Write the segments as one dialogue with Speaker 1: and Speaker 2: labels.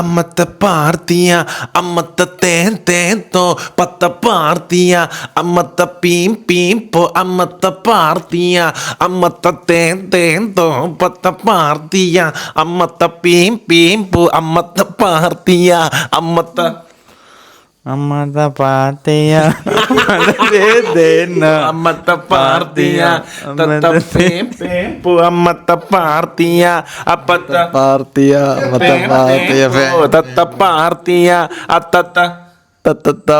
Speaker 1: അമ്മത്തെ പാർത്തിയ അമ്മത്തെ തേൻ തേൻ തോ പത്ത പാർത്തിയ അമ്മത്തെ പീം പീം പോ അമ്മത്തെ പാർത്തിയ അമ്മത്തെ തേൻ തേൻ തോ പത്ത പാർത്തിയ അമ്മത്തെ പീം പീം പോ അമ്മത്തെ പാർത്തിയ അമ്മത്തെ അമ്മത്ത പാർട്ടിയ അമ്മത്ത പാർട്ടിയ അമ്മത്ത പാർട്ടിയ അപ്പത്ത പാർട്ടിയ അമ്മത്ത പാർട്ടിയ തത്ത പാർട്ടിയ അത്തത്ത തത്തത്ത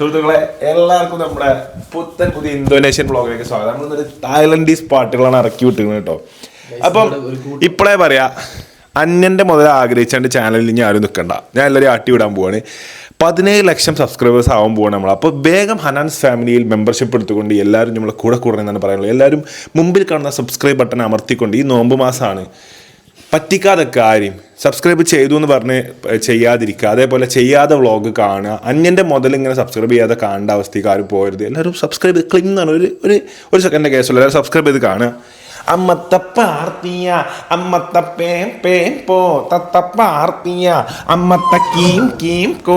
Speaker 1: സുഹൃത്തുക്കളെ എല്ലാവർക്കും നമ്മുടെ പുത്തൻ പുതിയ ഇന്തോനേഷ്യൻ ബ്ലോഗിലേക്ക് സ്വാഗതം നമ്മൾ തായ്ലൻഡീസ് പാട്ടുകളാണ് ഇറക്കി വിട്ടിരുന്നത് കേട്ടോ അപ്പം ഇപ്പോഴേ പറയാ അന്യൻ്റെ മുതൽ ആഗ്രഹിച്ചാണ്ട് ചാനലിൽ ഇനി ആരും നിൽക്കണ്ട ഞാൻ എല്ലാവരും ആട്ടി വിടാൻ പോവാണ് പതിനേഴ് ലക്ഷം സബ്സ്ക്രൈബേഴ്സ് ആവാൻ പോവാണ് നമ്മൾ അപ്പോൾ വേഗം ഹനാൻസ് ഫാമിലിയിൽ മെമ്പർഷിപ്പ് എടുത്തുകൊണ്ട് എല്ലാവരും നമ്മളെ കൂടെ കൂടണം എന്നാണ് പറയുന്നത് എല്ലാവരും മുമ്പിൽ കാണുന്ന സബ്സ്ക്രൈബ് ബട്ടൺ അമർത്തിക്കൊണ്ട് ഈ നോമ്പ് മാസമാണ് പറ്റിക്കാതെ കാര്യം സബ്സ്ക്രൈബ് ചെയ്തു എന്ന് പറഞ്ഞ് ചെയ്യാതിരിക്കുക അതേപോലെ ചെയ്യാതെ വ്ളോഗ് കാണുക അന്യൻ്റെ മുതൽ ഇങ്ങനെ സബ്സ്ക്രൈബ് ചെയ്യാതെ കാണേണ്ട അവസ്ഥയ്ക്ക് ആരും പോകരുത് എല്ലാവരും സബ്സ്ക്രൈബ് ക്ലിങ് എന്നാണ് ഒരു ഒരു സെക്കൻഡ് കേസുള്ളൂ എല്ലാവരും സബ്സ്ക്രൈബ് ചെയ്ത് കാണുക തപ്പ ആർത്തിയ തപ്പേ പേ പോ തത്തപ്പ ആർത്തിയ അമ്മ കീം കീം കോ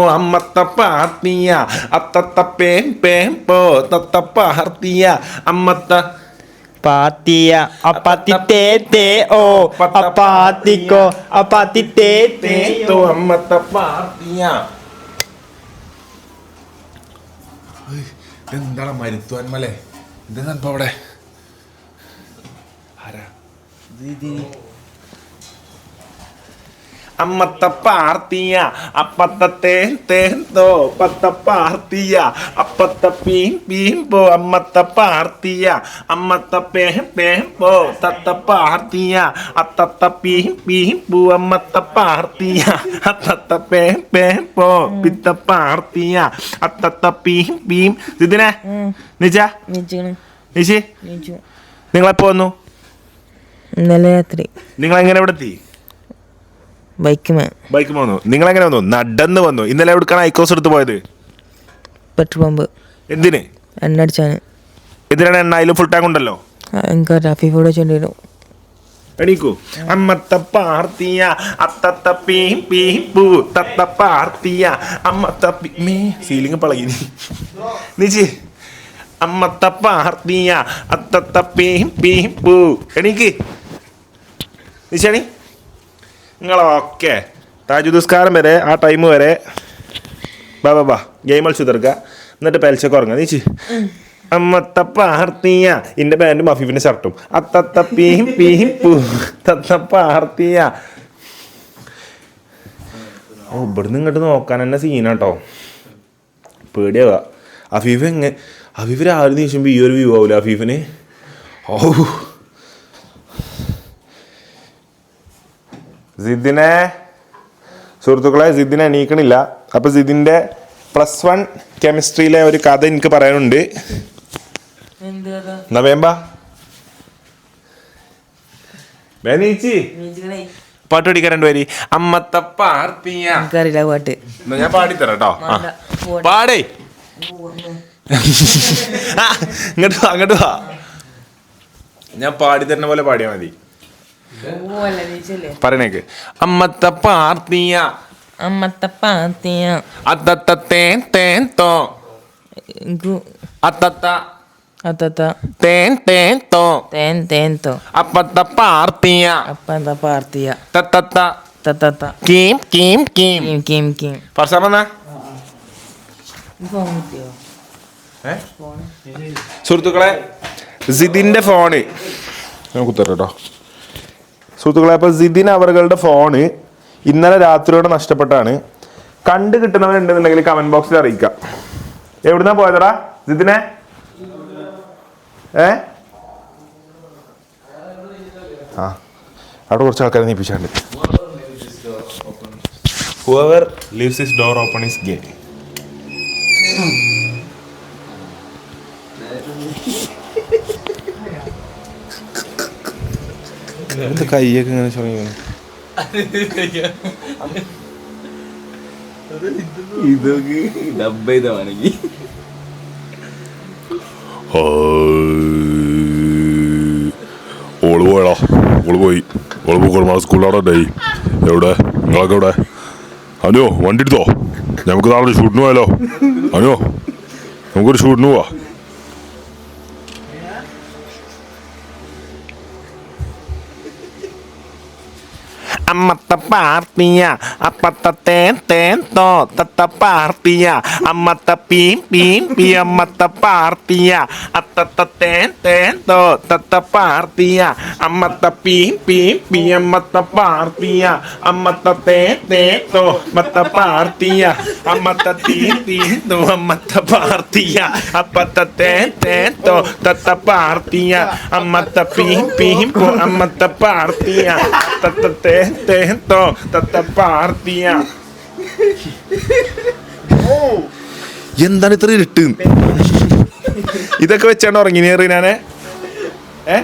Speaker 1: തപ്പ ആർത്തിയ അത്തത്തപ്പേ പേ പോ തത്തപ്പ ആർത്തിയ അമ്മത്ത Patia, apati tete o, apatico, apati tete o. അമ്മത്ത പാർട്ടിയ എന്താണ് മരുത്തുവാൻ മലേ ഇതെന്താ അവിടെ അമ്മത്ത പാർത്തിയ അപ്പത്ത തേൻ തേൻ തോ പത്ത പാർത്തിയ അപ്പത്ത പീൻ പീൻ പോ അമ്മത്ത പാർത്തിയ അമ്മത്ത പേൻ പേൻ പോ തത്ത പാർത്തിയ അത്തത്ത പീൻ പീൻ പോ അമ്മത്ത പാർത്തിയ അത്തത്ത പേൻ പേൻ പോ പിത്ത പാർത്തിയ അത്തത്ത പീൻ പീൻ ഇതിനെ നിജ നിജി നിങ്ങളെപ്പോ വന്നു
Speaker 2: ഇന്നലെ രാത്രി
Speaker 1: നിങ്ങൾ എങ്ങനെ ഇവിടെ എത്തി ബൈക്കുമേ ബൈക്ക് വന്നു നിങ്ങൾ എങ്ങനെ വന്നു നടന്ന് വന്നു ഇന്നലെ എവിടേക്കാണ് ഐക്കോസ് എടുത്ത് പോയത് പെട്രോൾ പമ്പ് എന്തിന് എണ്ണ അടിച്ചാണ് എന്തിനാണ് എണ്ണ അതിൽ ഫുൾ ടാങ്ക് ഉണ്ടല്ലോ
Speaker 2: എനിക്ക് റാഫി ഫുഡ് വെച്ചോണ്ടിരുന്നു
Speaker 1: എണീക്കൂ അമ്മത്ത പാർത്തിയ അത്തത്ത പീ പൂ തത്ത പാർത്തിയ അമ്മത്ത പീ സീലിംഗ് പളകി നീച്ചി അമ്മത്ത പാർത്തിയ അത്തത്ത പീ പീ പൂ എണീക്ക് നിശാണി നിങ്ങളൊക്കെ ദുസ്കാരം വരെ ആ ടൈം വരെ ബാ ബാ ബാ ഗെയിം കളിച്ചു തീർക്കുക എന്നിട്ട് പലിച്ചൊക്കെ ഉറങ്ങുക നീച്ചി അമ്മത്തപ്പാർത്തിയ എൻ്റെ പാൻറ്റും അഫീഫിൻ്റെ ഷർട്ടും അത്തത്തപ്പീഹിം പീം പൂ തത്തപ്പാർത്തിയ ഓ ഇവിടുന്ന് ഇങ്ങോട്ട് നോക്കാൻ തന്നെ സീനാട്ടോ പേടിയാവുക അഫീഫ് എങ്ങനെ അഫീഫ് രാവിലെ നീശുമ്പോൾ ഈ ഒരു വ്യൂ ആവൂല അഫീഫിന് ഓ സിദ്ദിനെ സുഹൃത്തുക്കളെ സിദ്ദിനെ എണീക്കണില്ല അപ്പോൾ സിദ്ദിൻ്റെ പ്ലസ് വൺ കെമിസ്ട്രിയിലെ ഒരു കഥ എനിക്ക് പറയാനുണ്ട് എന്നാ വേമ്പാ വേനീച്ചി പാട്ട് പഠിക്കാൻ രണ്ടുപേരി അമ്മത്ത പാർപ്പിയ
Speaker 2: എനിക്കറിയില്ല പാട്ട്
Speaker 1: ഞാൻ പാടിത്തരാം കേട്ടോ പാടേ ഇങ്ങോട്ട് വാ അങ്ങോട്ട് വാ ഞാൻ പാടി തരുന്ന പോലെ പാടിയാൽ മതി പറയണേക്ക് അമ്മത്ത പാർത്തിയ
Speaker 2: അമ്മത്ത പാർത്തിയ
Speaker 1: അത്തത്ത തേൻ തേൻ തോ അത്തത്ത സുഹൃത്തുക്കളെ സിദിന്റെ ഫോണ് ഞാൻ സുഹൃത്തുക്കളെ അപ്പോൾ ജിതിൻ അവറുകളുടെ ഫോണ് ഇന്നലെ രാത്രിയോടെ നഷ്ടപ്പെട്ടാണ് കണ്ടു കിട്ടുന്നവരുണ്ടെന്നുണ്ടെങ്കിൽ കമന്റ് ബോക്സിൽ അറിയിക്കാം എവിടുന്നാ പോയതടാ ജിതിനെ ഏ ആ അവിടെ കുറച്ച് ആൾക്കാരെ നീപ്പിച്ചാണ്ട് whoever leaves his door open is gate എന്താ കൈയൊക്കെ ഇങ്ങനെ ചുരുങ്ങി ഇതൊക്കെ ഡബ് ചെയ്താണെങ്കിൽ ഓള് പോയടാ ഓള് പോയി ഓള് പോയി സ്കൂളിലാടെ ഉണ്ടായി എവിടെ നിങ്ങളൊക്കെ എവിടെ അനു വണ്ടി എടുത്തോ നമുക്ക് നാളെ ഷൂട്ടിന് പോയാലോ അനു നമുക്കൊരു ഷൂട്ടിന് പോവാ അമ്മത്ത പാർട്ടിയ അപ്പത്ത തേൻ തേൻ തോ തത്ത പാർട്ടിയ അമ്മത്ത പീം പീം പി അമ്മത്ത പാർട്ടിയ അത്തത്ത തേൻ തേൻ തോ തത്ത പാർട്ടിയ അമ്മത്ത പീം പീം പി അമ്മത്ത പാർട്ടിയ അമ്മത്ത തേൻ തേൻ തോ മത്ത പാർട്ടിയ അമ്മത്ത തീൻ തീൻ തോ അമ്മത്ത പാർട്ടിയ അപ്പത്ത തേൻ തേൻ തോ തത്ത പാർട്ടിയ അമ്മത്ത പീം പീം പോ അമ്മത്ത പാർട്ടിയ തത്ത തേൻ contento, ta പാർട്ടിയാ ഓ എന്താണ് ഇത്ര ഇരുട്ട് ഇതൊക്കെ വെച്ചാണ് ഉറങ്ങി നേറി ഞാനേ ഏ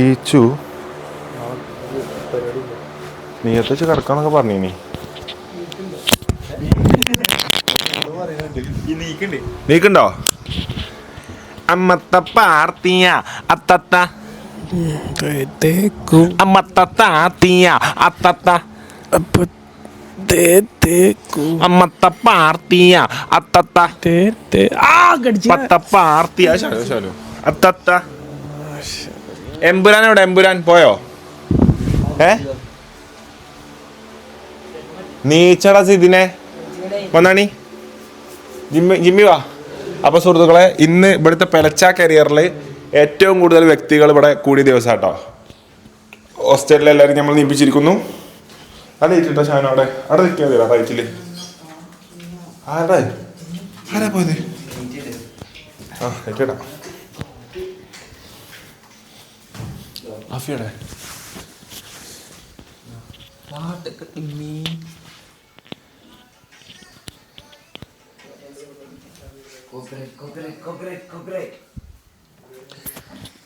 Speaker 1: ഈച്ചു നീയത്തെ വെച്ച് കിടക്കാന്നൊക്കെ പറഞ്ഞീനി നീക്കുണ്ടോ അമ്മത്ത പാർത്തിയ അത്തത്ത അമ്മത്തത്ത ആത്തിയ അത്തത്ത അമ്മത്ത പാർത്തിയ അത്തത്ത പത്ത പാർത്തിയ ശാലോ ശാലോ അത്തത്ത എംബുരാൻ എവിടെ പോയോ ഏ നീച്ചടാ സിദിനെ വന്നാണി ജിമ്മി ജിമ്മി വാ അപ്പൊ സുഹൃത്തുക്കളെ ഇന്ന് ഇവിടുത്തെ പെലച്ച കരിയറിൽ ഏറ്റവും കൂടുതൽ വ്യക്തികൾ ഇവിടെ കൂടിയ ദിവസം കേട്ടോ ഹോസ്റ്റലിൽ എല്ലാവരും നമ്മൾ നിപ്പിച്ചിരിക്കുന്നു അത് ഇട്ടിട്ടോ ഷാൻ അവിടെ അവിടെ നിൽക്കാൻ തരാം ആരുടെ ആരാ പോയത് ആ എത്തിടാം അഫിയുടെ പാട്ടൊക്കെ ടിമ്മി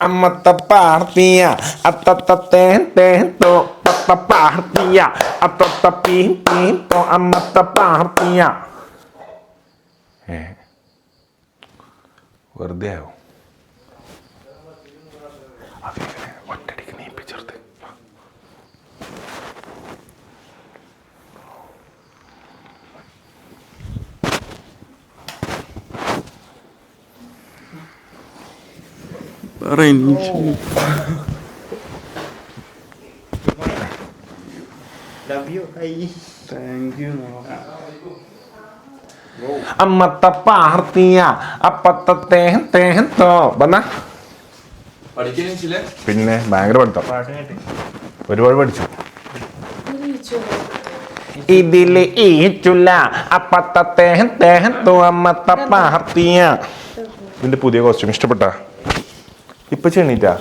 Speaker 1: അമ്മത്ത പാർത്തിയ അത്തത്ത തേൻ തേൻ തോ അത്ത അത്തത്ത പീൻ തോ അമ്മത്ത പാർത്തിയ വെറുതെ ആവും റേഞ്ച് അമ്മത്ത പാർത്തിയ അപ്പത്തെ തേഹം തേഹം തോ വന്ന പിന്നെ ഭയങ്കര പഠിത്തം ഒരുപാട് പഠിച്ചു ഇതില് ഈച്ചുല്ല അപ്പത്തെ തേഹം തേഹം തോ അമ്മത്ത പാർത്തിയ ഇതിന്റെ പുതിയ കോസ്റ്റ്യൂം ഇഷ്ടപ്പെട്ടാ ഇപ്പൊ ചെണീറ്റാ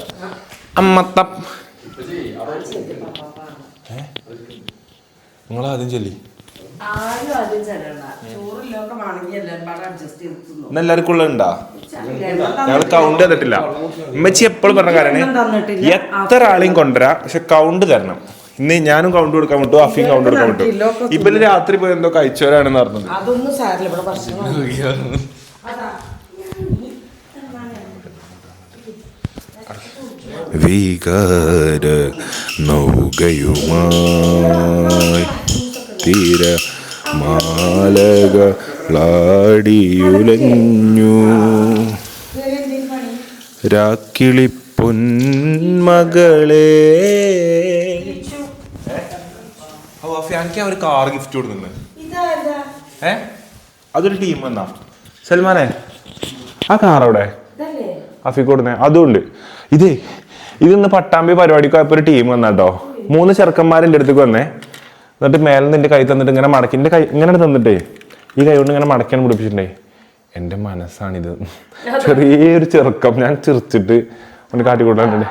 Speaker 1: അമ്മത്ത നിങ്ങൾ ആദ്യം ചെല്ലി എല്ലാവർക്കും ഉള്ളതുണ്ടാ ഞങ്ങൾ കൗണ്ട് തന്നിട്ടില്ല ഉമ്മച്ചി എപ്പോഴും പറഞ്ഞ കാരണം എത്ര ആളെയും കൊണ്ടുവരാ പക്ഷെ കൗണ്ട് തരണം ഇന്ന് ഞാനും കൗണ്ട് കൊടുക്കാൻ വിട്ടു അഫീം കൗണ്ട് കൊടുക്കാൻ വിട്ടു ഇപ്പൊ രാത്രി പോയി എന്തോ കഴിച്ചവരാണെന്ന് പറഞ്ഞത് വികാര നൗകയുമായി തിര മാലകളാടിയുലഞ്ഞു രാക്കിളി പൊന്മകളെ ഫാനിക്ക് അവർ കാർ ഗിഫ്റ്റ് കൊടുക്കുന്നുണ്ട് ഏ അതൊരു ടീം എന്നാ സൽമാനെ ആ കാർ അവിടെ അഫിക്കോടുന്നേ അതുകൊണ്ട് ഇതേ ഇതിന്ന് പട്ടാമ്പി പരിപാടിക്ക് പോയപ്പോൾ ഒരു ടീം വന്ന കേട്ടോ മൂന്ന് ചെറുക്കന്മാരെൻ്റെ അടുത്തേക്ക് വന്നേ എന്നിട്ട് മേലെ നിന്ന് എൻ്റെ കൈ തന്നിട്ട് ഇങ്ങനെ മടക്കി എൻ്റെ കൈ ഇങ്ങനെ തന്നിട്ടേ ഈ കൈ കൊണ്ട് ഇങ്ങനെ മടക്കാൻ പിടിപ്പിച്ചിട്ടുണ്ടേ എൻ്റെ മനസ്സാണിത് ചെറിയൊരു ചെറുക്കം ഞാൻ ചിരിച്ചിട്ട് ഒന്ന് കാട്ടിക്കൊടുക്കുന്നുണ്ട്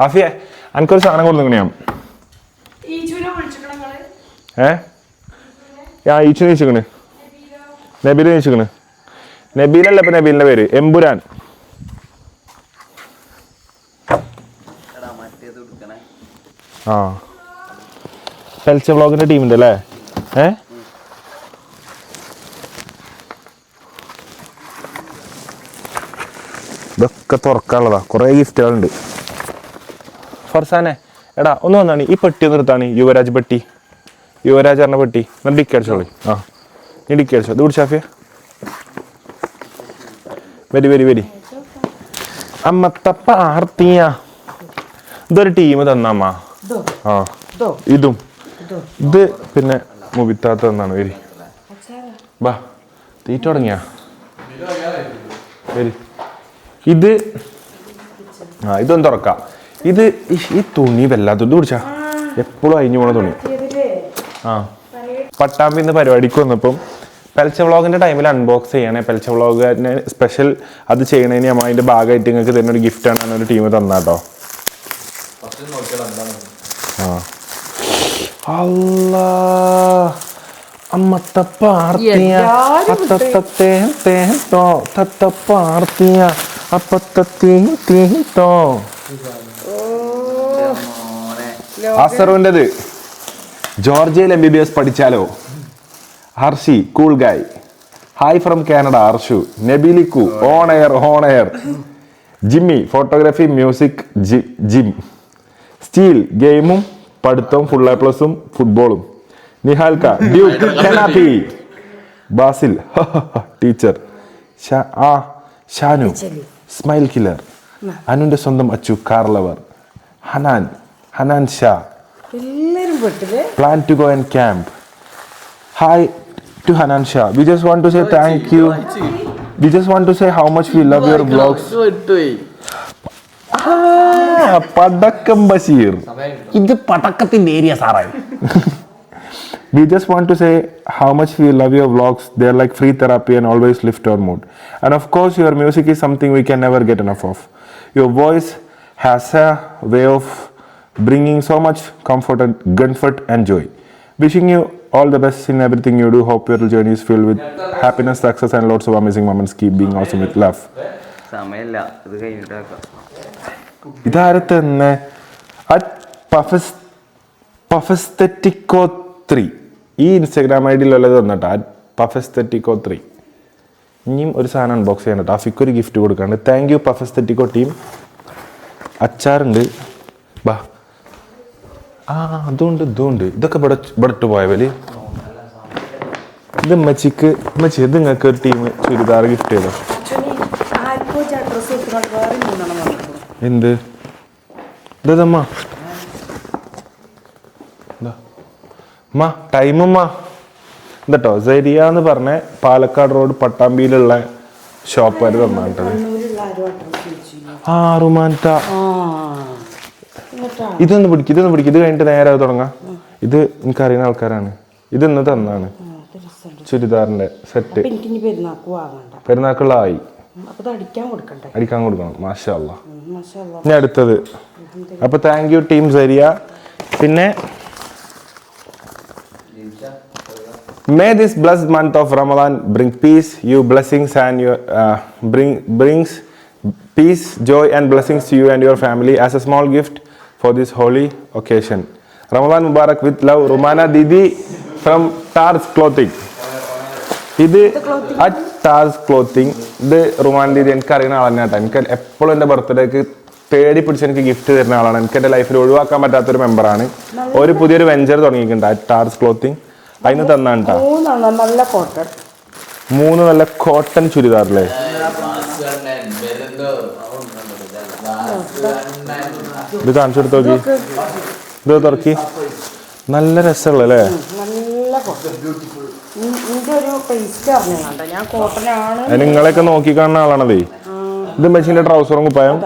Speaker 1: ഹാഫിയെ എനിക്കൊരു സാധനം കൊടുത്തു ഞാൻ ഏ ആ ഈച്ചു നയിച്ചിക്കണ് നബീൽ നയിച്ചിക്കണ് നബീലല്ല ഇപ്പം നബീലിൻ്റെ പേര് എമ്പുരാൻ ആ പെൽച്ച വ്ളോഗിൻ്റെ ടീമുണ്ട് അല്ലേ ഏ ഇതൊക്കെ തുറക്കാനുള്ളതാ കുറേ ഗിഫ്റ്റുകളുണ്ട് ഫർസാനെ എടാ ഒന്ന് വന്നാണ് ഈ പെട്ടി ഒന്ന് എടുത്താണ് യുവരാജ് പെട്ടി യുവരാജ് പറഞ്ഞ പെട്ടി ഞാൻ ഡിക്കി അടിച്ചോളി ആ നീ ഡിക്കി അടിച്ചോ ഇത് ഷാഫിയ വരി വരി വരി അമ്മത്തപ്പ ആർത്തിയ ഇതൊരു ടീം തന്നമ്മ ആ ഇതും ഇത് പിന്നെ മുബിത്താത്ത എന്നാണ് വരി ബാ തീറ്റ തുടങ്ങിയാ വരി ഇത് ആ ഇതൊന്ന് തുറക്കാം ഇത് ഈ തുണി വല്ലാത്ത ഇത് പിടിച്ചാ എപ്പോഴും അഴിഞ്ഞു പോണ തുണി ആ പട്ടാമ്പി ഇന്ന് പരിപാടിക്ക് വന്നപ്പം പെൽച്ച വ്ളോഗിൻ്റെ ടൈമിൽ അൺബോക്സ് ചെയ്യണേ പെൽച്ച വ്ളോഗിന് സ്പെഷ്യൽ അത് ചെയ്യണതിന് നമ്മൾ അതിൻ്റെ ഭാഗമായിട്ട് നിങ്ങൾക്ക് തന്നെ ഒരു ഗിഫ്റ്റാണ് ഒരു ടീം തന്നാട്ടോ അല്ലാ അമ്മത്തപ്പാർത്തിയ തേം തോ തേം തോ ജോർജിയയിൽ എം ബി ബി എസ് പഠിച്ചാലോ Harshi cool guy hi from Canada Arshu നെബിലിക്കു on air horn air Jimmy photography music gym steel ഗെയിമും പഠിത്തവും ഫുൾ എ പ്ലസും ഫുട്ബോളും നിഹാൽക്ക ഡ്യൂക്ക് തെനാപ്പി ബാസിൽ ടീച്ചർ ആ ഷാനു സ്മൈൽ കില്ലർ അനുന്റെ സ്വന്തം Achu car lover Hanan Hanan Sha plan to go and camp hi to Hanan Sha we just want to say thank you we just want to say how much we love your blogs പടക്കം ബഷീർ
Speaker 3: ഇത് പടക്കത്തിന്റെ ഏരിയ സാറേ
Speaker 1: We just want to say how much we love your vlogs. They're like free therapy and always lift our mood. And of course, your music is something we can never get enough of. Your voice has a way of bringing so much comfort and comfort and joy. Wishing you all the best in everything you do. Hope your journey is filled with happiness, success, and lots of amazing moments. Keep being awesome with love. സമയമില്ല ഇത് കഴിഞ്ഞിട്ട് ഇതാരത്തെന്ന് പഫസ്തെറ്റിക്കോ three ഈ Instagram I ഡിയിലുള്ളത് at പഫസ്തെറ്റിക്കോ three ഇനിയും ഒരു സാധനം അൺബോക്സ് ചെയ്യാൻ കേട്ടോ അഫിക്ക് ഒരു ഗിഫ്റ്റ് കൊടുക്കാണ്ട് താങ്ക് യു പഫസ്തെറ്റിക്കോ ടീം അച്ചാറുണ്ട് ബാ ആ അതുണ്ട് ഇതുണ്ട് ഇതൊക്കെ ഇവിടെ ഇവിടെ പോയവല് ഇത് മച്ചിക്ക് മച്ചി ഇത് നിങ്ങൾക്ക് ഒരു ടീം ചുരിദാർ ഗിഫ്റ്റ് ചെയ്തോ എന്ത് ഇതമ്മ അമ്മ ടൈമമ്മ ഇതട്ടോ സരിയ എന്ന് പറഞ്ഞ പാലക്കാട് റോഡ് പട്ടാമ്പിയിലുള്ള ഷോപ്പ് തന്നിട്ടത് ആ റുമാൻറ്റ ഇതൊന്ന് പിടിക്കും ഇതൊന്ന് പിടിക്കും ഇത് കഴിഞ്ഞിട്ട് നേരെ തുടങ്ങാം ഇത് എനിക്കറിയുന്ന ആൾക്കാരാണ് ഇതൊന്ന് തന്നാണ് ചുരിദാറിന്റെ സെറ്റ് ആയി അപ്പോൾ അടിക്കാൻ കൊടുക്കണ്ടേ അടിക്കാൻ കൊടുക്കണം മാഷാ അല്ലാ ഇനി അടുത്തത് അപ്പോൾ താങ്ക് യു ടീം സരിയ പിന്നെ may this bless month of Ramadan bring peace you blessings and your bring brings peace joy and blessings to you and your family as a small gift for this holy occasion Ramadan Mubarak with love Rumana didi from Tars clothing ഇത് at Tars clothing ഇത് റുമാൻഡീതി എനിക്ക് അറിയുന്ന ആളെന്നെ കേട്ടോ എനിക്ക് എപ്പോഴും എൻ്റെ ബർത്ത്ഡേക്ക് തേടി പിടിച്ച് എനിക്ക് ഗിഫ്റ്റ് തരുന്ന ആളാണ് എനിക്ക് എൻ്റെ ലൈഫിൽ ഒഴിവാക്കാൻ പറ്റാത്ത ഒരു മെമ്പറാണ് ഒരു പുതിയൊരു വെഞ്ചർ തുടങ്ങിയിട്ടുണ്ട് ടാർസ് ക്ലോത്തിങ് അതിന് തന്നാണ് കേട്ടോ നല്ല കോട്ടൺ മൂന്ന് നല്ല കോട്ടൺ ചുരിദാറില്ലേ ഇത് കാണിച്ചു കൊടുത്തു ഇത് തുറക്കി നല്ല രസമുള്ളല്ലേ നല്ല ഇതൊരു പേസ്റ്റ് അറിഞ്ഞുണ്ടോ ഞാൻ കോട്ടനാണ് അത് നിങ്ങളെയൊക്കെ നോക്കി കാണുന്ന ആളാണതേ ഇത് മെഷീന്റെ ട്രൗസറും കുപ്പായം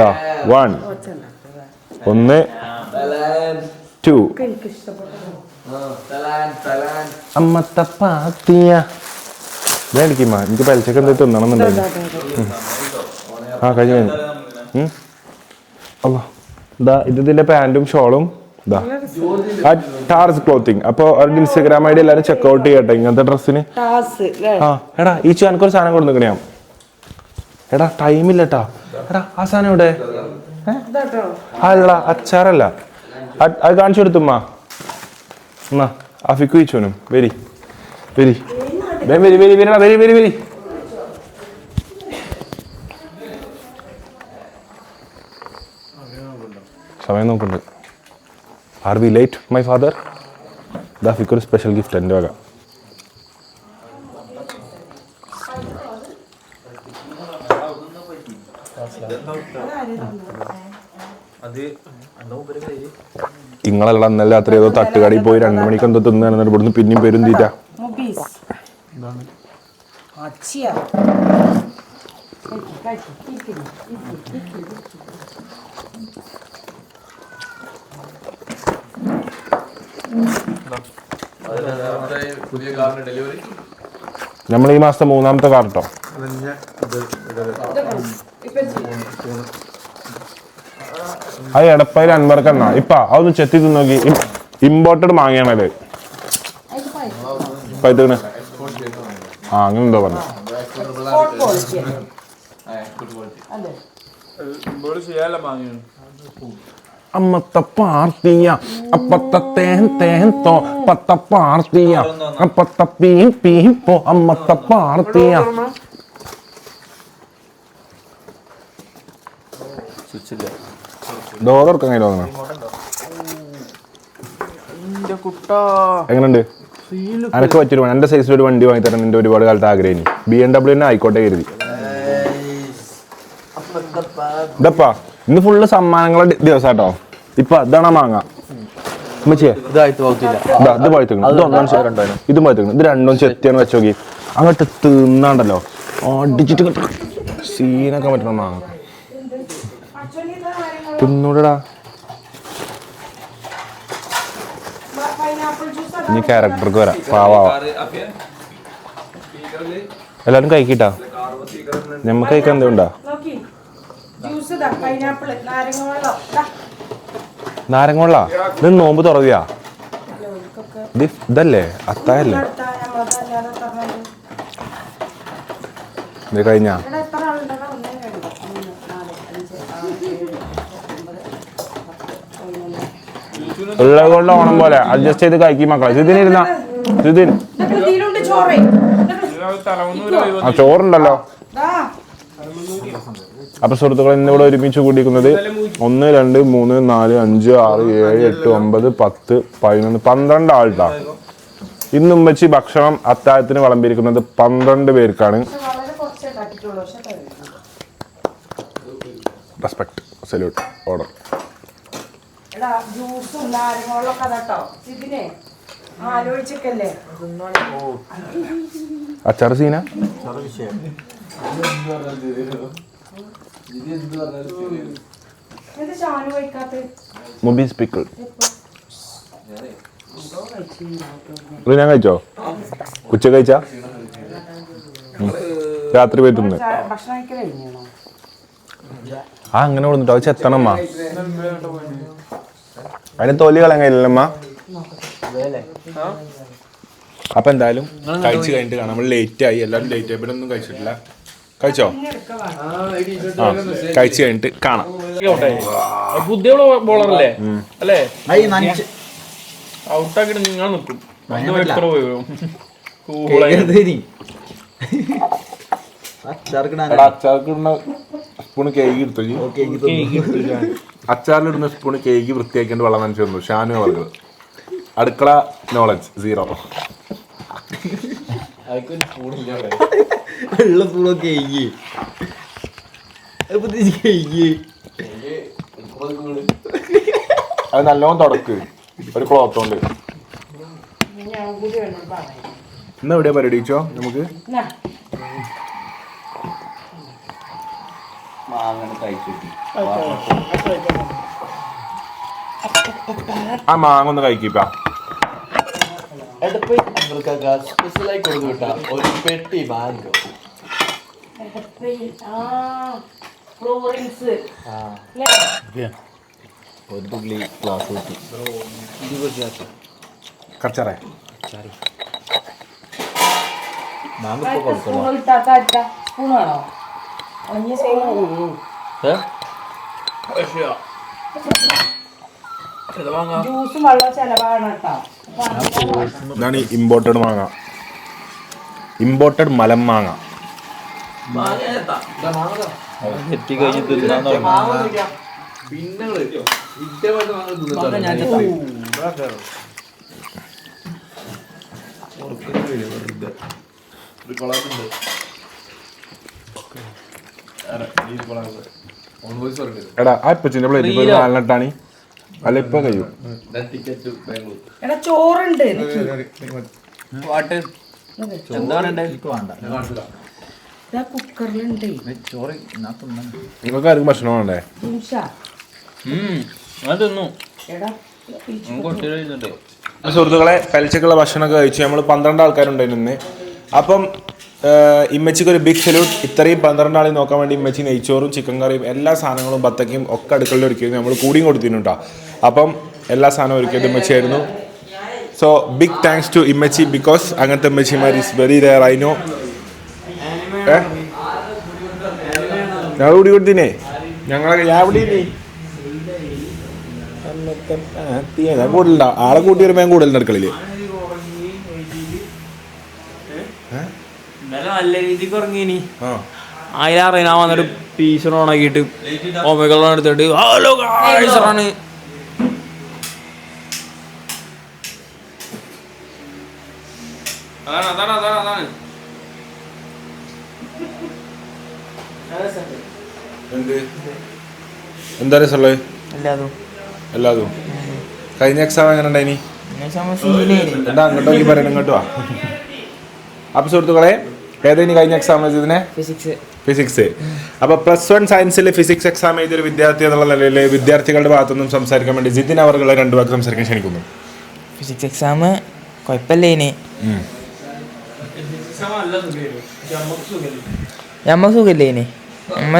Speaker 1: ദാ വൺ ഒന്ന് ടു അമ്മ തപ്പാത്തിയ വേണ്ടിക്കുമ്മ എനിക്ക് പലിച്ചൊക്കെ എന്താ തിന്നണമെന്നുണ്ടായിരുന്നു ആ കഴിഞ്ഞു കഴിഞ്ഞു അല്ലോ ഇതാ ഇത് ഇതിൻ്റെ പാൻറ്റും ഷോളും ടാർസ് ക്ലോത്തിങ് അപ്പൊ അവരുടെ ഇൻസ്റ്റാഗ്രാം ഐഡി എല്ലാരും ചെക്ക് ഔട്ട് ചെയ്യട്ടെ ഇങ്ങനത്തെ ഡ്രസ്സിന് ആ എടാ ഈ ചു എനിക്കൊരു സാധനം കൊടുക്കണേ എടാ ടൈമില്ലട്ടാ എടാ ആ സാധനം ഇവിടെ അല്ല അച്ചാറല്ല അത് കാണിച്ചു കൊടുത്തുമ്മാ എന്നാ അഫിക്കു ഈച്ചോനും very very very very very very very very സമയം നോക്കുന്നുണ്ട് are we light my father ദാഫിക്ക് ഒരു സ്പെഷ്യൽ ഗിഫ്റ്റ് എൻ്റെ വക നിങ്ങളല്ല അന്നല്ല അത്ര ഏതോ തട്ടുകടി പോയി രണ്ടു മണിക്ക് എന്തോ തിന്നാണ് എന്നിട്ട് ഇവിടുന്ന് പിന്നെയും പേരും തീറ്റ കഴിച്ചു ഡെലിവറി നമ്മൾ ഈ മാസത്തെ മൂന്നാമത്തെ കാർ കേട്ടോ അത് എടപ്പയിൽ അൻവർക്ക് ഇപ്പ അതൊന്ന് ചെത്തി നോക്കി ഇമ്പോർട്ടഡ് മാങ്ങയാണത് പൈത്തണ് ആ അങ്ങനെ എന്തോ പറഞ്ഞു ചെയ്യാനുള്ള മാങ്ങയാണ് അമ്മ തപ്പാർത്തിയ അപ്പത്തെ തേൻ തോ പത്തപ്പാർത്തിയ അപ്പത്തപ്പീം പീം പോ അമ്മ തപ്പാർത്തിയ ഡോളർക്ക് എങ്ങനെ പറ്റൊരു എന്റെ സൈസിൽ ഒരു വണ്ടി വാങ്ങി തരാൻ എൻ്റെ ഒരുപാട് കാലത്ത് ആഗ്രഹം ബി എം ഡബ്ല്യു തന്നെ ആയിക്കോട്ടെ കരുതി ഇതപ്പാ ഇന്ന് ഫുള്ള് സമ്മാനങ്ങളുടെ ദിവസം കേട്ടോ ഇപ്പൊ അതാണ് മാങ്ങ ഇത് പഴുത്തിക്കണം ഇത് ഇതും പഴുത്തിക്കണം ഇത് രണ്ടും ചെത്തിയാണ് വെച്ച് നോക്കി അങ്ങോട്ട് തിന്നാണ്ടല്ലോ അടിച്ചിട്ട് സീനൊക്കെ പറ്റണം മാങ്ങ തിന്നൂടാ ഇനി ക്യാരക്ടർക്ക് വരാം പാവാ എല്ലാരും കഴിക്കിട്ടാ നമുക്ക് കഴിക്കാൻ എന്തുണ്ടാ ജ്യൂസ് പൈനാപ്പിൾ നാരങ്ങ വെള്ളം നാരങ്ങോള ഇത് നോമ്പ് തുറവിയാ ഇത് ഇതല്ലേ അത്തായല്ലേ നടത്താൻ കഴിഞ്ഞാ നാല്, അഞ്ച്, ആറ്, ഏഴ്, ഒമ്പത്, ഉള്ളതുകൊണ്ട് ഓണം പോലെ അഡ്ജസ്റ്റ് ചെയ്ത് കഴിക്കും മക്കളെ ഇതിന് ഇതിലുണ്ട് ചോറ് ചോറുണ്ടല്ലോ അപ്പൊ സുഹൃത്തുക്കൾ എന്നിവിടെ ഒരുമിച്ച് കൂടിയിരിക്കുന്നത് ഒന്ന് രണ്ട് മൂന്ന് നാല് അഞ്ച് ആറ് ഏഴ് എട്ട് ഒമ്പത് പത്ത് പതിനൊന്ന് പന്ത്രണ്ട് ആൾട്ടാ ഇന്നും വെച്ച് ഭക്ഷണം അത്താഴത്തിന് വളമ്പിരിക്കുന്നത് പന്ത്രണ്ട് പേർക്കാണ് റെസ്പെക്ട് സല്യൂട്ട് ഓർഡർ അച്ചാർ സീന മുബി സ്പീക്കർ ഞാൻ കഴിച്ചോ ഉച്ച കഴിച്ച രാത്രി പറ്റുന്നു ആ അങ്ങനെ കൊടുത്തിട്ടോ അത് ചെത്തണമ്മ അതിന് തൊലി കളയാൻ കഴിയില്ലമ്മ അപ്പൊ എന്തായാലും കഴിച്ചു കഴിഞ്ഞിട്ട് കാണാം നമ്മൾ ലേറ്റ് ആയി എല്ലാവരും ലേറ്റ് ആയി ഒന്നും കഴിച്ചിട്ടില്ല കഴിച്ചോ കഴിച്ചു കഴിഞ്ഞിട്ട് കാണാം
Speaker 3: ബുദ്ധിയുള്ള ബോളറല്ലേ അല്ലേ ഔട്ടാക്കിട്ട് നിങ്ങൾ നിൽക്കും
Speaker 1: അച്ചാറിലിടുന്ന സ്പൂണ് കേക്ക് വൃത്തിയാക്കേണ്ട വെള്ളം നനച്ചു തന്നു ഷാനു പറഞ്ഞത് അടുക്കള നോളജ് സീറോ
Speaker 3: അതൊക്കൊരു സ്പൂണില്ല
Speaker 1: അത് നല്ലോണം തുടക്ക് ഒരു ക്ലോത്ത് കൊണ്ട് ഇന്ന് എവിടെയാ പരിപാടിച്ചോ നമുക്ക് ആ മാങ്ങ ഒന്ന് കഴിക്കിപ്പാ
Speaker 4: എടപ്പയിൽ അമൃക്കാക്ക സ്പെഷ്യലായി കൊടുത്തുവിട്ട ഒരു പെട്ടി മാംഗോ
Speaker 5: ഒരു തുള്ളി
Speaker 1: ഗ്ലാസ് കൂട്ടി കച്ചറ മാങ്ങ കൊടുക്കണം
Speaker 5: സ്പൂണാണോ ജ്യൂസും വെള്ളവും ചെലവാണ് കേട്ടോ
Speaker 1: ഇതാണ് ഇമ്പോർട്ടഡ് മാങ്ങ ഇമ്പോർട്ടഡ് മലം മാങ്ങ എടാ ആ ഇപ്പൊ ചിന്തപ്പള്ളി നാലിനെട്ടാണ് അല്ല ഇപ്പൊ കഴിയും
Speaker 5: എടാ ചോറുണ്ട്
Speaker 4: പാട്ട്
Speaker 1: ഭക്ഷണം വേണ്ടേ എടാ സുഹൃത്തുക്കളെ പലിച്ചക്കുള്ള ഭക്ഷണമൊക്കെ കഴിച്ചു നമ്മൾ പന്ത്രണ്ട് ആൾക്കാരുണ്ടായിരുന്നു അപ്പം ഇമ്മച്ചിക്ക് ഒരു ബിഗ് സല്യൂട്ട് ഇത്രയും പന്ത്രണ്ടാളിൽ നോക്കാൻ വേണ്ടി ഇമ്മച്ചി നെയ്ച്ചോറും ചിക്കൻ കറിയും എല്ലാ സാധനങ്ങളും ബത്തക്കയും ഒക്കെ അടുക്കളയിൽ ഒരുക്കിയിരുന്നു നമ്മൾ കൂടിയും കൊടുത്തിരുന്നുട്ടോ അപ്പം എല്ലാ സാധനവും ഒരുക്കിയത് ഇമ്മച്ചിയായിരുന്നു സോ ബിഗ് താങ്ക്സ് ടു ഇമ്മച്ചി ബിക്കോസ് അങ്ങനത്തെ ഇമ്മച്ചിമാർ is very rare I know ഞങ്ങൾ കൂടി കൊടുത്തിനേ ഞങ്ങളൊക്കെ ഞാൻ എവിടെ കൂടുതലുണ്ടാവും ആളെ കൂട്ടി വരുമ്പോൾ കൂടുതലുണ്ട് അടുക്കളയിൽ
Speaker 3: നല്ല രീതിക്ക് ഉറങ്ങിനി അതിലറിയാൻ ഞാൻ വന്നിട്ട് പീസർ ഓൺ ആക്കിയിട്ട് ഒമകളോൺ എടുത്തിട്ട് ആണ്
Speaker 1: കഴിഞ്ഞ എക്സാം എങ്ങനെ ഉണ്ടായിനി അങ്ങോട്ടോ ഈ പറയണം ഇങ്ങോട്ടോ അപ്പൊ സുഹൃത്തുക്കളെ ഏതായിരുന്നു കഴിഞ്ഞ എക്സാം ഇതിനെ ഫിസിക്സ് ഫിസിക്സ് അപ്പൊ പ്ലസ് വൺ സയൻസിൽ ഫിസിക്സ് എക്സാം എഴുതിയൊരു വിദ്യാർത്ഥി എന്നുള്ള നിലയിൽ വിദ്യാർത്ഥികളുടെ ഭാഗത്തുനിന്നും സംസാരിക്കാൻ വേണ്ടി ജിതിൻ അവർക്കുള്ള രണ്ടു വാക്ക് സംസാരിക്കാൻ ക്ഷണിക്കുന്നു
Speaker 2: ഫിസിക്സ് എക്സാം കുഴപ്പമില്ല ഇനി നമ്മക്ക് സുഖമില്ല ഇനി നമ്മ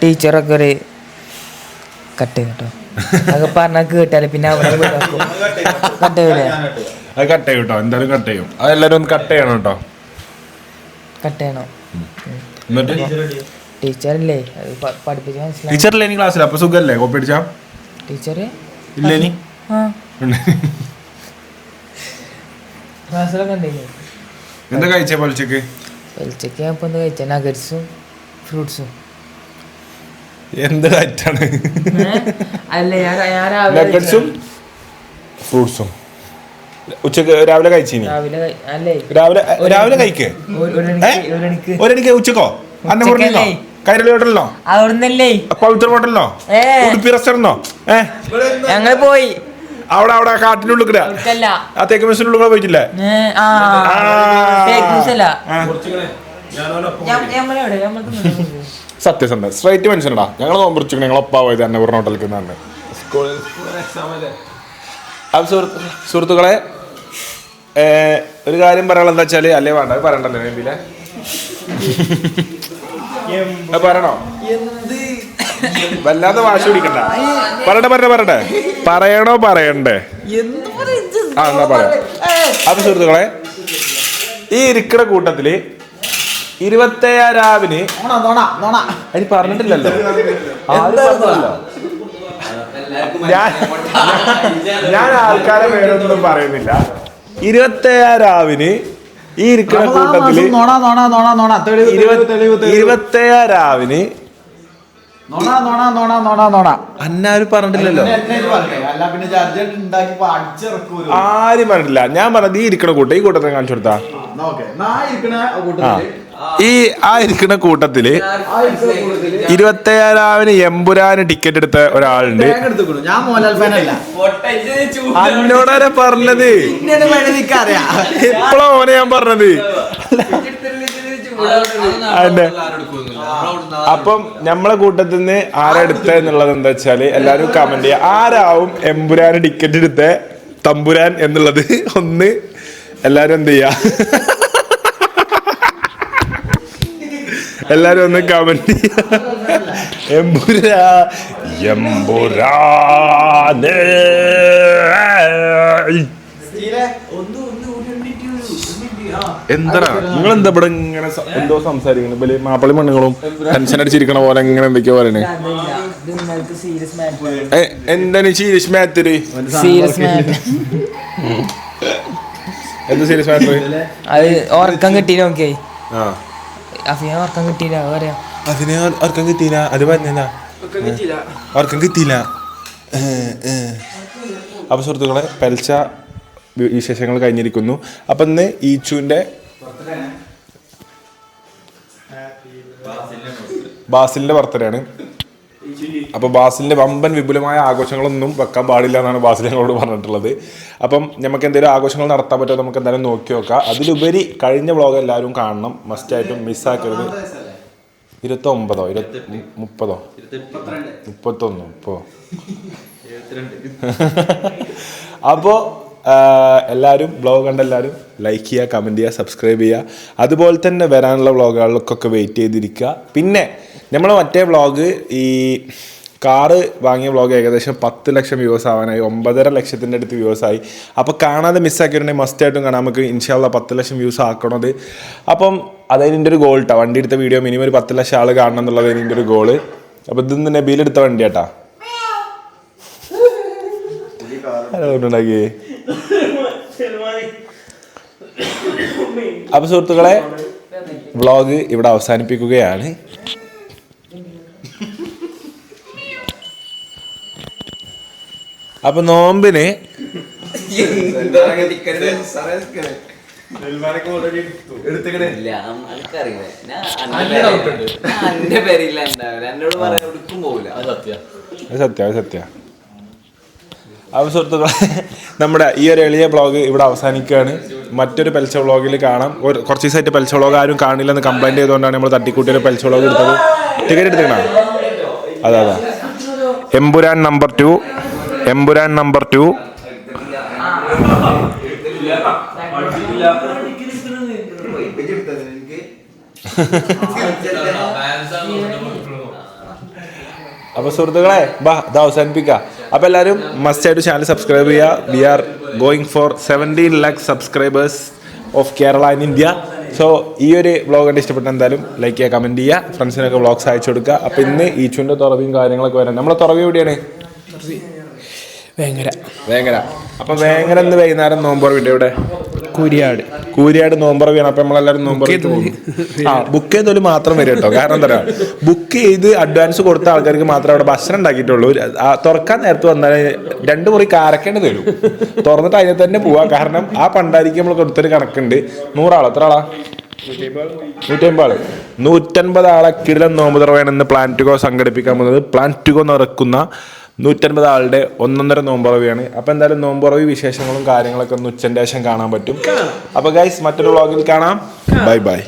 Speaker 2: ടീച്ചറൊക്കെ ഒരു കട്ട് കേട്ടോ അതൊക്കെ പറഞ്ഞാൽ കേട്ടാല് പിന്നെ അവിടെ
Speaker 1: കട്ട് ചെയ്യില്ല അത് കട്ട് ചെയ്യും കേട്ടോ എന്തായാലും കട്ട് ചെയ്യും അതെല്ലാവരും ഒന്ന് കട്ട് ചെയ്യണം കേട്ടോ
Speaker 2: കട്ട് ചെയ്യണോ ടീച്ചറല്ലേ
Speaker 1: പഠിപ്പിച്ച മനസ്സിലായി ടീച്ചറല്ലേ ഇനി ക്ലാസ്സിൽ അപ്പൊ സുഖല്ലേ കോപ്പി അടിച്ചാ ടീച്ചർ ഇല്ലേ നീ
Speaker 2: ക്ലാസ്സിലൊക്കെ ഉണ്ടെങ്കിൽ
Speaker 1: എന്താ കഴിച്ച പൊലിച്ചക്ക്
Speaker 2: പൊലിച്ചക്ക് ഞാൻ ഇപ്പൊ എന്താ കഴിച്ച നഗറ്റ്സും ഫ്രൂട്ട്സും
Speaker 1: എന്ത് ഡയറ്റാണ് അല്ല ഞാൻ ഞാൻ ഫ്രൂട്ട്സും ഉച്ചക്ക് രാവിലെ കഴിച്ചിനി രാവിലെ രാവിലെ കഴിക്ക് ഒരണിക്ക് ഉച്ചക്കോ അന്നപൂർണിന്നോ കൈരളി ഹോട്ടലിനോ അവിടുന്നല്ലേ പവിത്ര ഹോട്ടലിനോ ഉടുപ്പി റെസ്റ്റോറന്റോ ഏ ഞങ്ങൾ പോയി അവിടെ അവിടെ കാട്ടിന്റെ ഉള്ളിൽ ആ തേക്ക് മെസ്സിന്റെ ഉള്ളിൽ പോയിട്ടില്ലേ സത്യസന്ധ സ്ട്രൈറ്റ് മനുഷ്യനടാ ഞങ്ങൾ നോമ്പിടിച്ചു ഞങ്ങൾ ഒപ്പാ പോയത് അന്നപൂർണ്ണ ഹോട്ടലിൽ നിന്നാണ് സുഹൃത്തുക്കളെ ഒരു കാര്യം പറയാനുള്ള എന്താ വെച്ചാല് അല്ലേ വേണ്ട അത് പറയണ്ടല്ലോ നബിലെ പറയണോ വല്ലാതെ വാശി പിടിക്കണ്ട പറയട്ടെ പറയട്ടെ പറയട്ടെ പറയണോ പറയണ്ടേ ആ എന്നാ പറയാം അത് സുഹൃത്തുക്കളെ ഈ ഇരിക്കണ കൂട്ടത്തില് ഇരുപത്തേഴാവിന്
Speaker 3: അതിന്
Speaker 1: പറഞ്ഞിട്ടില്ലല്ലോ ഞാൻ ആൾക്കാരെ വേറെ ഒന്നും പറയുന്നില്ല ഇരുപത്തേഴാവിന് ഈ ഇരിക്കുന്ന കൂട്ടത്തില് ഇരുപത്തേഴാവിന് അന്നാരും പറഞ്ഞിട്ടില്ലല്ലോ ആരും പറഞ്ഞിട്ടില്ല ഞാൻ പറഞ്ഞത് ഈ ഇരിക്കണ കൂട്ടം ഈ കൂട്ടത്തിനെ കാണിച്ചു കൊടുത്താ ഈ ആ ഇരിക്കുന്ന കൂട്ടത്തില് ഇരുപത്തിയാറാവിന് എമ്പുരാന് ടിക്കറ്റ് എടുത്ത ഒരാളുണ്ട് എന്നോടാണ് പറഞ്ഞത് ഇപ്പളോ ഓനെ ഞാൻ പറഞ്ഞത് അപ്പം നമ്മളെ കൂട്ടത്തിൽ നിന്ന് ആരാ എടുത്തത് എന്നുള്ളത് എന്താ വെച്ചാല് എല്ലാരും കമന്റ് ചെയ്യുക ആരാവും എമ്പുരാന് ടിക്കറ്റ് എടുത്ത തമ്പുരാൻ എന്നുള്ളത് ഒന്ന് എല്ലാരും എന്ത് ചെയ്യാ എല്ലാവരും ഒന്ന് കമന്റ് എമ്പുരാ എമ്പുരാനേ എന്താ നിങ്ങൾ എന്താ ഇവിടെ ഇങ്ങനെ എന്തോ സംസാരിക്കുന്നത് വലിയ മാപ്പിളി മണ്ണുകളും ടെൻഷൻ അടിച്ചിരിക്കണ പോലെ ഇങ്ങനെ എന്തൊക്കെയാ പറയണേ എന്താണ് സീരിയസ് മാത്തര് എന്താ സീരിയസ് മാത്തര്
Speaker 2: അത് കിട്ടി നോക്കിയായി ആ അഫിയ ഉറക്കം കിട്ടിയില്ല അത്
Speaker 1: പറയാം ഉറക്കം കിട്ടിയില്ല അത് പറഞ്ഞതാ ഉറക്കം കിട്ടിയില്ല അപ്പോൾ സുഹൃത്തുക്കളെ പലിച്ച വിശേഷങ്ങൾ കഴിഞ്ഞിരിക്കുന്നു അപ്പൊ ഇന്ന് ഈച്ചുവിന്റെ ബാസിലിന്റെ ബർത്ത്ഡേ ആണ് അപ്പോൾ ബാസിലിന്റെ വമ്പൻ വിപുലമായ ആഘോഷങ്ങളൊന്നും വെക്കാൻ പാടില്ല എന്നാണ് ബാസിൽ ഞങ്ങളോട് പറഞ്ഞിട്ടുള്ളത് അപ്പം നമുക്ക് എന്തെങ്കിലും ആഘോഷങ്ങൾ നടത്താൻ പറ്റുമോ നമുക്ക് എന്തായാലും നോക്കി നോക്കാം അതിലുപരി കഴിഞ്ഞ വ്ളോഗ് എല്ലാവരും കാണണം മസ്റ്റ് ആയിട്ടും മിസ്സാക്കരുത് ഇരുപത്തൊമ്പതോ ഇരുപത്തി മുപ്പതോ മുപ്പത്തൊന്നോ ഇപ്പോ അപ്പോൾ എല്ലാവരും ബ്ലോഗ് കണ്ട എല്ലാവരും ലൈക്ക് ചെയ്യുക കമൻറ്റ് ചെയ്യുക സബ്സ്ക്രൈബ് ചെയ്യുക അതുപോലെ തന്നെ വരാനുള്ള വ്ളോഗുകൾക്കൊക്കെ വെയിറ്റ് ചെയ്തിരിക്കുക പിന്നെ നമ്മൾ മറ്റേ വ്ളോഗ് ഈ കാറ് വാങ്ങിയ വ്ളോഗ് ഏകദേശം പത്ത് ലക്ഷം വ്യൂസ് ആവാനായി ഒമ്പതര ലക്ഷത്തിൻ്റെ അടുത്ത് വ്യൂസ് ആയി അപ്പോൾ കാണാതെ മിസ്സാക്കിയിട്ടുണ്ടെങ്കിൽ മസ്റ്റായിട്ടും കാണാൻ നമുക്ക് ഇൻഷാല്ല പത്ത് ലക്ഷം വ്യൂസ് ആക്കണത് അപ്പം അതായത് എൻ്റെ ഒരു ഗോൾ കേട്ടോ വണ്ടി എടുത്ത വീഡിയോ മിനിമം ഒരു പത്ത് ലക്ഷം ആൾ കാണണം എന്നുള്ളത് എൻ്റെ ഒരു ഗോള് അപ്പോൾ തന്നെ നബീലെടുത്ത വണ്ടി ഹലോ ഉണ്ടാക്കിയേ അപ്പൊ സുഹൃത്തുക്കളെ വ്ളോഗ് ഇവിടെ അവസാനിപ്പിക്കുകയാണ് അപ്പൊ നോമ്പിന് സത്യ സത്യ അവ സുഹൃത്തുക്കളെ നമ്മുടെ ഈ ഒരു എളിയ ബ്ലോഗ് ഇവിടെ അവസാനിക്കുകയാണ് മറ്റൊരു പെൽച്ച ബ്ലോഗിൽ കാണാം കുറച്ച് ദിവസമായിട്ട് പെൽച്ച ബ്ലോഗ് ആരും കാണില്ലെന്ന് കംപ്ലൈൻറ്റ് ചെയ്തുകൊണ്ടാണ് നമ്മൾ തട്ടിക്കൂട്ടിയൊരു പെൽച്ച ബ്ലോഗ് എടുത്തത് ടിക്കറ്റ് എടുത്തിട്ടാണ് അതെ അതെ Empuraan number two Empuraan number two എനിക്ക് അപ്പോൾ സുഹൃത്തുക്കളെ ബാ ഇത് അവസാനിപ്പിക്കാം അപ്പോൾ എല്ലാവരും മസ്റ്റായിട്ട് ചാനൽ സബ്സ്ക്രൈബ് ചെയ്യുക we are going for seventeen lakh subscribers of Kerala and India so ഈ ഒരു വ്ളോഗ് കണ്ട് ഇഷ്ടപ്പെട്ട എന്തായാലും ലൈക്ക് ചെയ്യുക കമൻറ്റ് ചെയ്യുക ഫ്രണ്ട്സിനൊക്കെ വ്ളോഗ്സ് അയച്ചു കൊടുക്കുക അപ്പോൾ ഇന്ന് ഈച്ചുവിൻ്റെ തുറവിയും കാര്യങ്ങളൊക്കെ വരാം നമ്മളെ തുറവി എവിടെയാണ് വേങ്ങര വേങ്ങര അപ്പം വേങ്ങര ഇന്ന് വൈകുന്നേരം നോമ്പോർ വീട്ടിൽ കൂരിയാട് കൂരിയാട് നോമ്പറവിയാണ് അപ്പൊ നമ്മളെല്ലാവരും ആ ബുക്ക് ചെയ്തൊരു മാത്രം വരും കേട്ടോ കാരണം എന്താ ബുക്ക് ചെയ്ത് അഡ്വാൻസ് കൊടുത്ത ആൾക്കാർക്ക് മാത്രമേ അവിടെ ഭക്ഷണം ഉണ്ടാക്കിയിട്ടുള്ളൂ തുറക്കാൻ നേരത്തെ വന്നാൽ രണ്ടു മുറി കാരക്കേണ്ടി വരും തുറന്നിട്ട് അതിനെ തന്നെ പോവാ കാരണം ആ പണ്ടായിരിക്കും നമ്മൾ കൊടുത്തൊരു കണക്കുണ്ട് നൂറാൾ എത്ര ആളാ നൂറ്റമ്പത് നൂറ്റൻപത് ആളെ കിടിലം നോമ്പ് തുറവാണ് പ്ലാന്റ് പ്ലാന്റുകോ സംഘടിപ്പിക്കാൻ പോകുന്നത് പ്ലാന്റുകോ നടക്കുന്ന നൂറ്റൻപത് ആളുടെ ഒന്നൊന്നര നോമ്പുറവിയാണ് അപ്പോൾ എന്തായാലും നോമ്പുറവി വിശേഷങ്ങളും കാര്യങ്ങളൊക്കെ ഒന്ന് ഉച്ചൻ്റെ ശേഷം കാണാൻ പറ്റും അപ്പോൾ ഗൈസ് മറ്റൊരു വ്ളോഗിൽ കാണാം ബൈ ബൈ